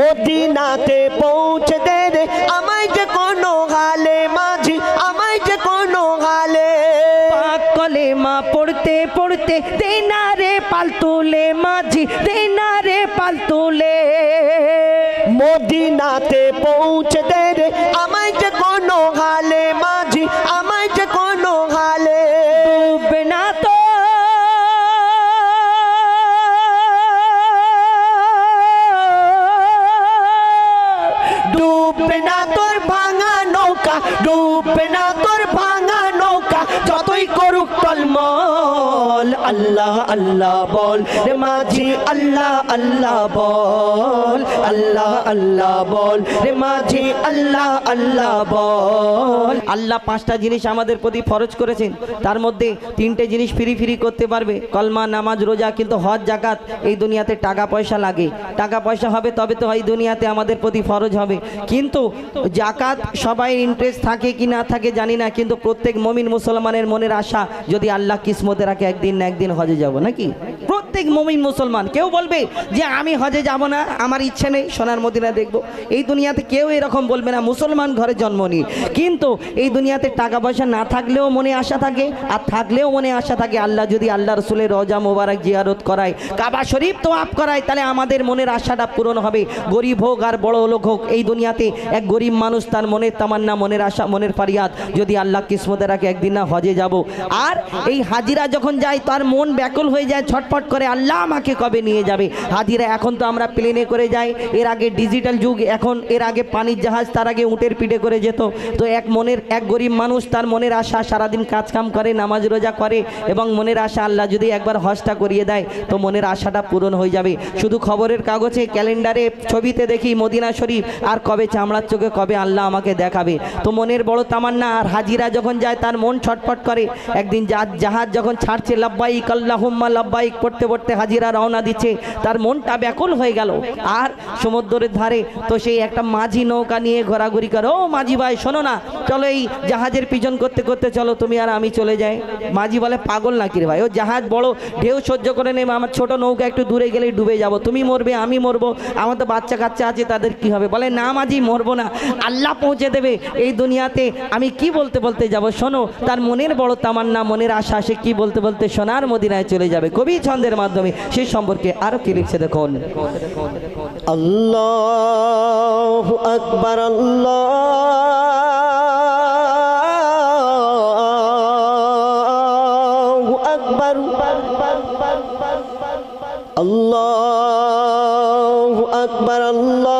মদিনাতে পৌঁছে দে। রে আমায় যে কোনো হালে মাঝি আমায় যে কোনো হালে। কলে মা পড়তে পড়তে দেনা রে পালতুলে মাঝি দেনা রে পালতুলে। মদিনাতে পৌঁছে দে। রে আমায় যে কোনো হালে নৌকা ডুববে না তোর ভাঙা নৌকা যতই করুক টলমল আল্লাহ আল্লাহ বল। রে মাঝি, আল্লাহ আল্লাহ বল। আল্লাহ আল্লাহ বল। রে মাঝি, আল্লাহ আল্লাহ বল। আল্লাহ পাঁচটা জিনিস আমাদের প্রতি ফরজ করেছেন। তার মধ্যে তিনটে জিনিস ফ্রি ফ্রি করতে পারবে। কলমা, নামাজ, রোজা, কিন্তু হজ, জাকাত, এই দুনিয়াতে টাকা পয়সা লাগে। টাকা পয়সা হবে, তবে তো এই দুনিয়াতে আমাদের প্রতি ফরজ হবে। কিন্তু জাকাত, সবাই ইন্টারেস্ট থাকে কি না থাকে জানি না, কিন্তু প্রত্যেক মমিন মুসলমানের মনের আশা, যদি আল্লাহ কিসমতে রাখে একদিন না একদিন হজে যাব নাকি? প্রত্যেক মমিন মুসলমান, কেউ বলবে যে আমি হজে যাব না, আমার ইচ্ছে নেই, সোনার মদিনা দেখব। এই দুনিয়াতে কেউ এরকম বলবে না, মুসলমান ঘরে জন্ম নিই। কিন্তু এই দুনিয়াতে টাকা পয়সা না থাকলেও মনে আশা থাকে, আর থাকলেও মনে আশা থাকে আল্লাহ যদি আল্লাহ রসুলের রজা মোবারক জিয়ারত করায়, কাবা শরীফ তো আপ করায়, তাহলে আমাদের মনের আশাটা পূরণ হবে। গরিব হোক আর বড় লোক হোক, এই দুনিয়াতে এক গরিব মানুষ তার মনের তামান্না, মনের আশা, মনের ফারিয়াদ, যদি আল্লাহ কিসমতে রাখে, একদিন না হজে যাব। আর এই হাজিরা যখন যায়, তার মন ব্যাকুল হয়ে যায়, ছটফট করে আল্লাহ আমাকে কবে নিয়ে যাবে? হাজিরা, এখন তো আমরা প্লেনে করে যাই। এর আগে ডিজিটাল যুগ, এখন এর আগে পানির জাহাজ, তার আগে উটের পিঠে করে যেত। তো এক মনের, এক গরিব মানুষ, তার মনের আশা সারাদিন কাজকাম করে, নামাজ রোজা করে এবং মনের আশা আল্লাহ যদি একবার হজটা করিয়ে দেয়, তো মনের আশাটা পূরণ হয়ে যাবে। শুধু খবরের কাগজে, ক্যালেন্ডারে, ছবিতে দেখি মদিনা শরীফ, আর কবে চামড়ার চোখে কবে আল্লাহ আমাকে দেখাবে। তো মনের বড় তামান্না, আর হাজিরা যখন যায়, তার মন ছটফট করে। একদিন জাহাজ যখন ছাড়ছে, লাব্বাইক আল্লাহুম্মা, লাব্বাইক পড়তে পড়তে হাজিরা রওনা দিচ্ছে। তার মনটা ব্যাকুল হয়ে গেল। আর সমুদ্রের ধারে তো সেই একটা মাঝি নৌকা নিয়ে ঘোরাঘুরি করে, ও মাঝি ভাই, শোনো না, চলো এই জাহাজের পিছন করতে করতে চলো, তুমি আর আমি চলে যাই। মাঝি বলে, পাগল নাকি রে ভাই, ও জাহাজ বড়, ঢেউ সহ্য করে নেবে আমার ছোট নৌকা একটু দূরে গেলেই ডুবে যাব। তুমি মরবে, আমি মরবো, আমার তো বাচ্চা কাচ্চা আছে, তাদের কি হবে? বলে, না মাঝি, মরবো না, আল্লাহ পৌঁছে দেবে। এই দুনিয়াতে আমি কি বলতে বলতে যাব? শোনো, তার মনের বড় তামান্না, মনের আশা, সে কি বলতে বলতে সোনার মদিনায় চলে যাবে। কবি ছন্দের মাধ্যমে সেই সম্পর্কে আরও কি লিখছে দেখুন। আল্লাহ আকবর আল্লাহ আকবর। আল্লাহ আকবর আল্লাহ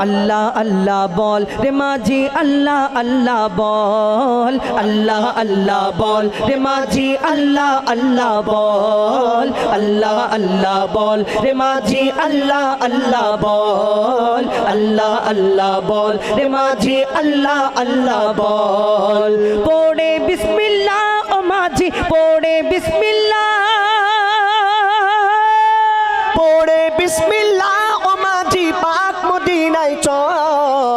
আল্লাহ আল্লাহ বল। রে মাঝি, আল্লাহ আল্লাহ বল। আল্লাহ আল্লাহ বল। রে মাঝি, আল্লাহ আল্লাহ বল। আল্লাহ আল্লাহ বল। রে মাঝি, আল্লাহ আল্লাহ বল। আল্লাহ আল্লাহ বল। রে মাঝি, আল্লাহ আল্লাহ বল। পড়ে বিসমিল্লাহ, ও মাঝি, পড়ে বিসমিল্লাহ। পড়ে বিসমিল্লাহ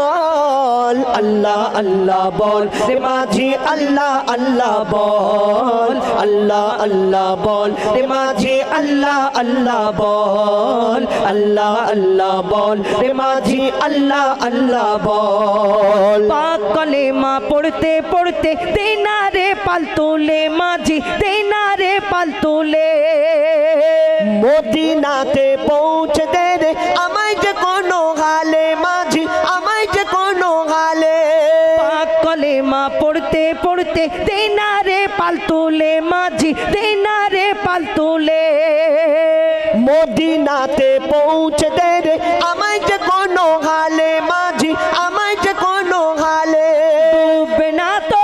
চল আল্লাহ আল্লাহ বল। রে মাঝি, আল্লাহ আল্লাহ বল, আল্লাহ আল্লাহ বল। রে মাঝি, আল্লাহ আল্লাহ বল, আল্লাহ আল্লাহ বল। রে মাঝি, আল্লাহ আল্লাহ বল। পাক পড়তে পড়তে দেনা রে পালতুলে মাঝি দেনা রে পালতুলে মদিনাতে পৌঁছে দে রে আমায় পড়তে পড়তে তেনারে পালতুলে মাঝি তেনারে পালতুলে। মদিনাতে পৌঁছে দেরে আমায় যে কোনো হালে মাঝি আমায় যে কোনো হালে। ডুববে না তো।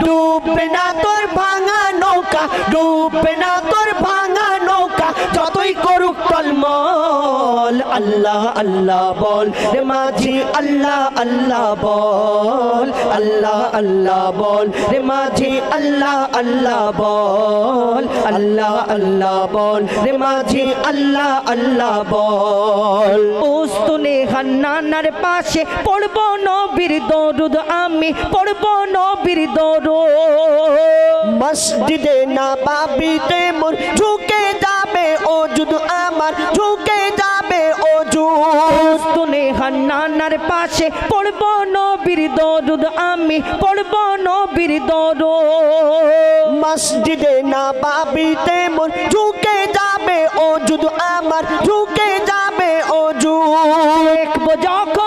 ডুববে না তোর ভাঙা নৌকা ডুববে আল্লাহ আল্লাহ বল। রে মাঝি আল্লাহ আল্লাহ বল। আল্লাহ আল্লাহ বল। রে মাঝি আল্লাহ আল্লাহ বল। আল্লাহ আল্লাহ বল। রে মাঝি আল্লাহ আল্লাহ বল। উস্তুনে হান্নানার পাশে পড়ব নবীর দরুদ আমি পড়ব নবীর দরুদ। মসজিদে না বাবিতে মোর ঝুঁকে যাবে ও যুদ আমার ঝুঁকে উস্তুনে হান্নানার পাশে পড়ব নবীর দরুদ আমি পড়ব নবীর দরুদ। মসজিদে না বাবিতে তেমন ঝুঁকে যাবে ও যুদ আমার ঝুঁকে যাবে ও যুদ দেখব যখন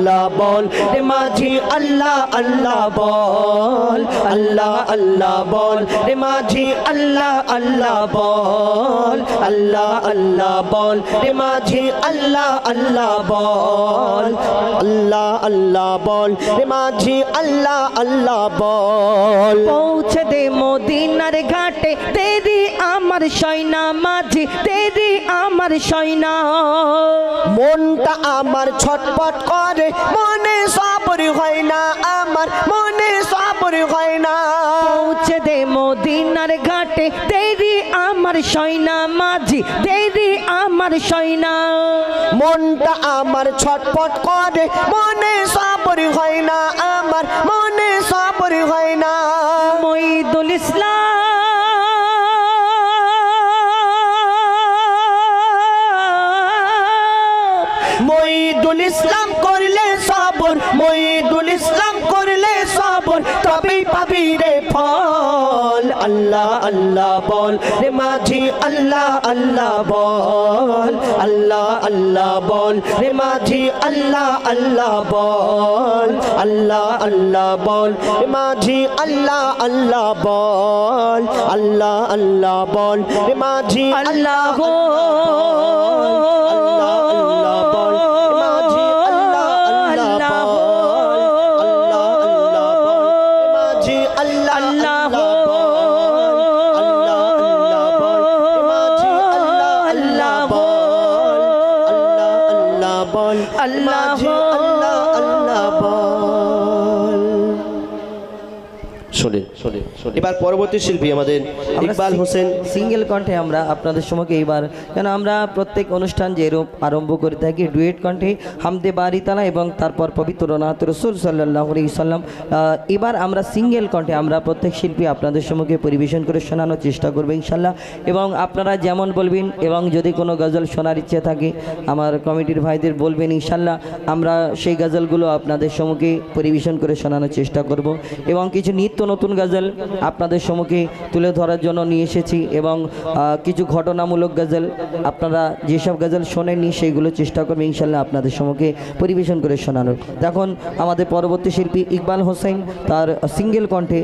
আল্লাহ বল। রে মাঝি, আল্লাহ আল্লাহ বল। আল্লাহ আল্লাহ বল। রে মাঝি, আল্লাহ আল্লাহ বল। আল্লাহ আল্লাহ বল। রে মাঝি, আল্লাহ আল্লাহ বল। আল্লাহ আল্লাহ বল। রে মাঝি, আল্লাহ আল্লাহ বল। পৌঁছে দে মদিনার ঘাটে। দেরি আমার সৈনা মাঝি দেরি আমার সৈনা মনটা আমার ছটপট করে মনে সবর হয় না আমার মনে সবর হয় না। পৌঁছে দে মদিনার ঘাটে দেরি আমার সৈনা মাঝি দেরি আমার সৈনা মনটা আমার ছটপট করে মনে সবর হয় না আমার মনে সবর হয় না। মঈদুল ইসলাম মঈদুল ইসলাম করলে সবর মঈদুল ইসলাম করলে সবর, তবেই পাবি রে ফল। আল্লাহ আল্লাহ বল রে মাঝি, আল্লাহ আল্লাহ বল। আল্লাহ আল্লাহ বল রে মাঝি, আল্লাহ আল্লাহ বল। আল্লাহ আল্লাহ বল রে মাঝি, আল্লাহ আল্লাহ বল। আল্লাহ আল্লাহ বল রে মাঝি, আল্লাহ গো sur les এবার পরবর্তী শিল্পী আমাদের ইকবাল হোসেন। সিঙ্গেল কণ্ঠে আমরা আপনাদের সম্মুখে এইবার কেন আমরা প্রত্যেক অনুষ্ঠান যে রূপ আরম্ভ করে থাকি ডুয়েট কণ্ঠে হামদে বারিতালা এবং তারপর পবিত্র নাথ রসুল সাল্লাহ সাল্লাম এবার আমরা সিঙ্গেল কণ্ঠে আমরা প্রত্যেক শিল্পী আপনাদের সম্মুখে পরিবেশন করে শোনানোর চেষ্টা করব ইনশাল্লাহ। এবং আপনারা যেমন বলবেন এবং যদি কোনো গজল শোনার ইচ্ছে থাকে আমার কমিটির ভাইদের বলবেন ইনশাল্লাহ আমরা সেই গজলগুলো আপনাদের সম্মুখে পরিবেশন করে শোনানোর চেষ্টা করব। এবং কিছু নিত্য নতুন গজল আপনাদের সম্মুখে তুলে ধরার জন্য নিয়ে এসেছি এবং কিছু ঘটনামূলক গজল আপনারা যেসব গজল শোনেননি সেইগুলো চেষ্টা করবে ইনশাল্লাহ আপনাদের সম্মুখে পরিবেশন করে শোনানোর। এখন আমাদের পরবর্তী শিল্পী ইকবাল হোসেন তার সিঙ্গেল কণ্ঠে